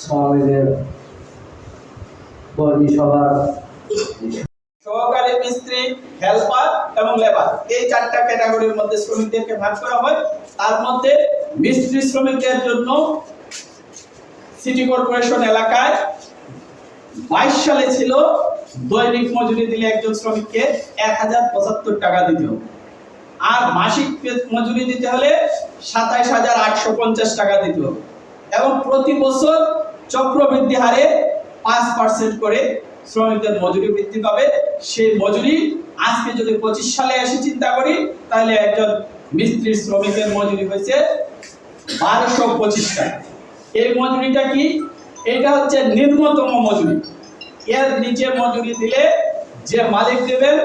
সমাবেশের কর্মী সভার সহকারী মিস্ত্রি হেল্পার এবং লেবার এই চারটা ক্যাটাগরির মধ্যে শ্রমিকদেরকে ভাগ করা হয়। তার মধ্যে মিস্ত্রি শ্রমিকদের জন্য সিটি কর্পোরেশন এলাকায় বাইশ সালে ছিল, দৈনিক মজুরি দিলে একজন শ্রমিককে এক হাজার পঁচাত্তর টাকা দিতে আর মাসিক মজুরি দিতে হলে সাতাইশ হাজার আটশো পঞ্চাশ টাকা দিতে এবং প্রতি বছর চক্রবৃদ্ধি হারে পাঁচ পার্সেন্ট করে শ্রমিকদের মজুরি বৃদ্ধি পাবে। সেই মজুরি আজকে যদি পঁচিশ সালে এসে চিন্তা করি, তাহলে একজন মিস্ত্রি শ্রমিকের মজুরি হয়েছে বারোশো পঁচিশ টাকা। এই মজুরিটা কি? এটা হচ্ছে নিম্নতম মজুরি। এর নিচে মজুরি দিলে যে মালিক দেবেন,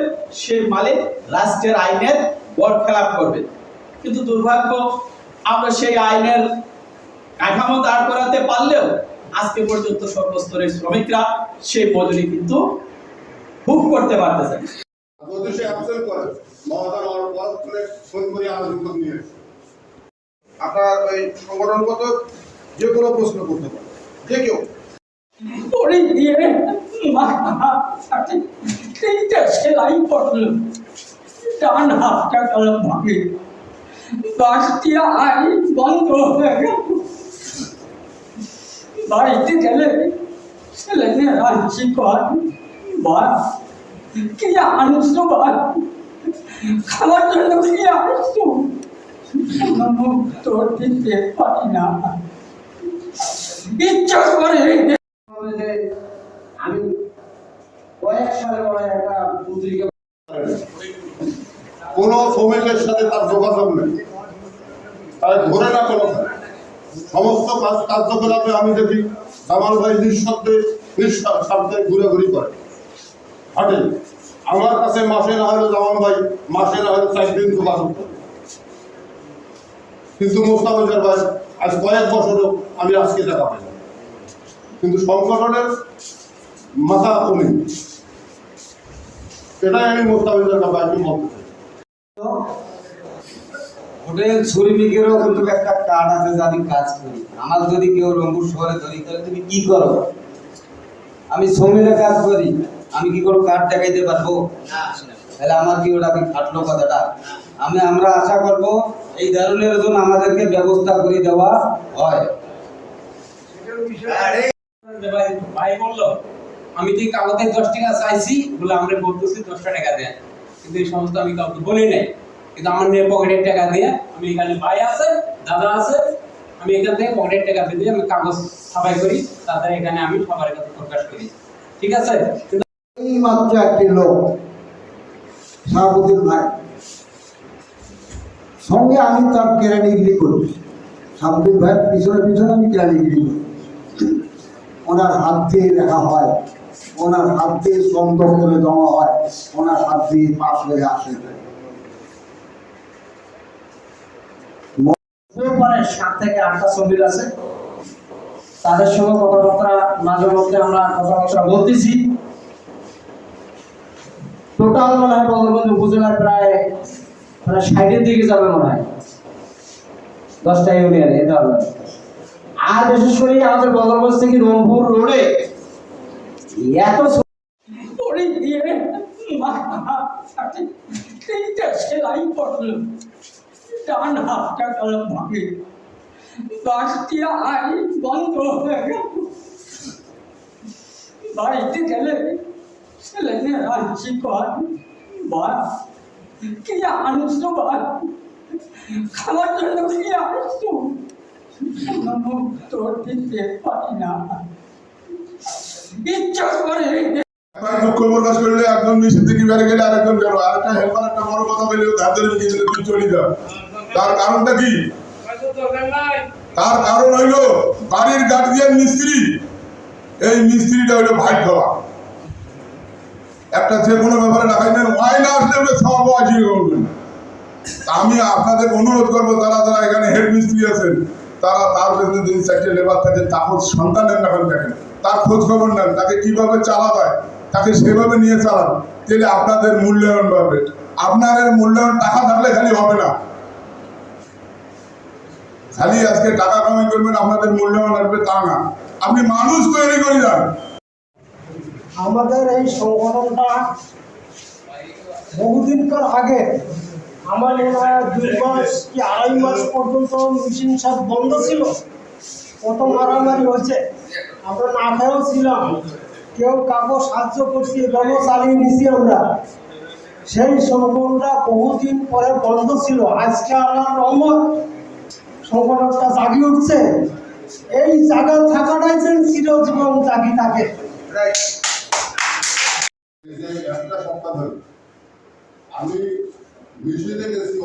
সেই মালিক রাষ্ট্রের আইনের বরখেলাপ করবে। কিন্তু দুর্ভাগ্য, আমরা সেই আইনের কাঠামো দাঁড় করাতে পারলেও আজকে পর্যন্ত সর্বস্তরের শ্রমিকরা সেই মজুরি কিন্তু ভোগ করতে পারতেছে। আপনার ওই সংগঠনগত যে কোনো প্রশ্ন করতে পারেন যে কেউ। পড়ে দিয়ে সাথে তিনটে সেলাই পড়ল ডান হাতটা গেল ভাবে বাস আই বন্ধ হয়ে গেল। বাড়িতে গেলে ছেলে মেয়েরা কর বা কি আনছো বা খাওয়ার জন্য কি আনছো তোর দিতে পারি না ইচ্ছা করে আমি কয়েক সালে মনে একটা পত্রিকা কোনো শ্রমিকের সাথে তার যোগাযোগ নেই। তাই ধরে না কোনো সমস্ত কাজ কার্যকলাপে আমি দেখি জামাল ভাই নিঃশব্দে নিঃশব্দে ঘুরে করে। হাঁটে আমার কাছে মাসে না হলে জামাল ভাই মাসে না হলে চার দিন করে কিন্তু মোস্তাফিজার ভাই, আজ কয়েক বছরও আমি আজকে দেখা পাই কিন্তু সংগঠনের মাথা কমে। এটাই আমি মোস্তাফিজার ভাইকে বলতে চাই। হোটেল শ্রমিকেরও কিন্তু একটা কার্ড আছে যে আমি কাজ করি। আমার যদি কেউ রংপুর শহরে ধরি তাহলে তুমি কি করো? আমি শ্রমিকের কাজ করি আমি কি কোনো কার্ড দেখাইতে পারব? তাহলে আমার কি ওটা কি খাটলো কথাটা? আমি আমরা আশা করব এই ধরনের জন্য আমাদেরকে ব্যবস্থা করে দেওয়া হয়। ভাই ভাই বলল আমি যে কাগজে দশ টাকা চাইছি বলে আমরা বলতেছি দশটা টাকা দেন। কিন্তু এই সমস্ত আমি কাউকে বলি নাই। কিন্তু আমার নিয়ে পকেটের টাকা দিয়ে আমি এখানে ভাই আছে, দাদা আছে, আমি এখান থেকে পকেটের টাকা দিয়ে আমি কাগজ ছাপাই করি তাদের এখানে আমি সবার কাছে প্রকাশ করি। ঠিক আছে? মাত্র একটি লোক শাহাবুদ্দিন ভাই। সঙ্গে আমি তার কেরানিগিরি করি। শাহাবুদ্দিন ভাইয়ের পিছনে পিছনে আমি কেরানিগিরি করি। ওনার হাত দিয়ে লেখা হয়, ওনার হাত দিয়ে সন্দ করে দেওয়া হয়, ওনার হাত দিয়ে পাশ হয়ে আসে পরে সাত থেকে আটটা শ্রমিক আছে। তাদের সঙ্গে কথাবার্তা মাঝে মধ্যে আমরা কথাবার্তা বলতেছি। টোটাল মনে হয় বদলগঞ্জ উপজেলার প্রায় প্রায় ষাটের দিকে যাবে মনে হয়। দশটা ইউনিয়ন এটা হবে আর বিশেষ করে আমাদের বদলগঞ্জ থেকে রংপুর রোডে এত সেলাই পড়ল। ডান হাতটা গেল ভাবে বাস আই বন্ধ হয়ে গেল। বাড়িতে গেলে ছেলে মেয়েরা হাসি কর বা কি আনছো বা খাওয়ার জন্য কি আনছো তোর না। ইচ্ছা করে দুঃখ প্রকাশ করলে একজন নিচের দিকে বেড়ে গেলে আরেকজন বেরো আরেকটা হেল্পার, একটা বড় কথা বলে ধার ধরে বিক্রি তুই চলে যা তার কারণটা কি? তার কারণ হইল বাড়ির গার্জিয়ান মিস্ত্রি। এই মিস্ত্রিটা হইল ভাই খাওয়া একটা যে কোনো ব্যাপারে রাখাই নেন ওয়াই না আসলে খাওয়াবো করবেন আমি আপনাদের অনুরোধ করব তারা যারা এখানে হেড মিস্ত্রি আছেন, তারা তার বেতনে যদি চারটে লেবার থাকে, তারপর সন্তানের নাম দেখেন তার খোঁজ খবর নেন, তাকে কীভাবে চালা যায়, তাকে সেভাবে নিয়ে চালান, তাহলে আপনাদের মূল্যায়ন পাবে আপনাদের মূল্যায়ন টাকা থাকলে খালি হবে না। খালি আজকে টাকা কামাই করবেন আপনাদের মূল্যবান আসবে তা না। আপনি মানুষ তৈরি করে যান। আমাদের এই সংগঠনটা বহুদিনকার আগে আমার মনে হয় দুই মাস কি আড়াই মাস পর্যন্ত মেশিন সব বন্ধ ছিল। কত মারামারি হয়েছে। আমরা না খেয়েও ছিলাম। কেউ কাকু সাহায্য করছি এভাবে চালিয়ে নিছি আমরা। সেই সংগঠনটা বহুদিন পরে বন্ধ ছিল। আজকে আমার রহমত। সংগঠনটা জাগি উঠছে। এই জায়গা থাকাটাই যেন চিরজীবন জাগি থাকে। আমি মিশনে গেছি